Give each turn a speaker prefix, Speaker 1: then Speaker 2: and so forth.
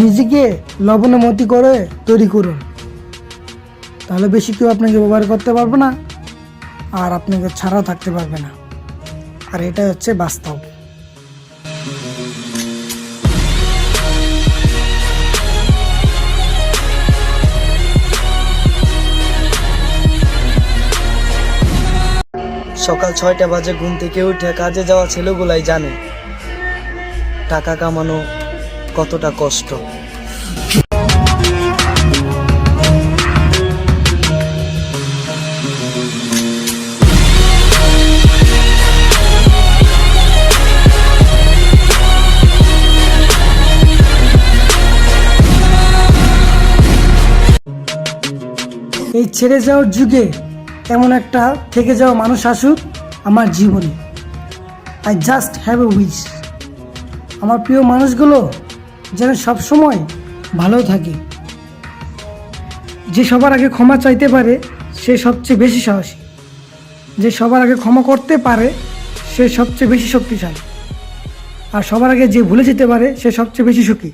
Speaker 1: নিজেকে লবণে মতি করে তৈরি করুন। তাহলে বেশি কেউ আপনাকে ব্যবহার করতে পারবে না আর আপনাকে ছাড়াও থাকতে পারবে না। আর এটা হচ্ছে বাস্তব।
Speaker 2: সকাল ছয়টা বাজে, ঘুম থেকে উঠে কাজে যাওয়া ছেলেগুলাই জানে। টাকা কামানো কতটা কষ্ট।
Speaker 1: এই ছেড়ে যাওয়ার যুগে এমন একটা থেকে যাওয়া মানুষ আসুক আমার জীবনে। I just have a wish আমার প্রিয় মানুষগুলো যেন সবসময় ভালো থাকে। যে সবার আগে ক্ষমা চাইতে পারে, সে সবচেয়ে বেশি সাহসী। যে সবার আগে ক্ষমা করতে পারে, সে সবচেয়ে বেশি শক্তিশালী। আর সবার আগে যে ভুলে যেতে পারে, সে সবচেয়ে বেশি সুখী।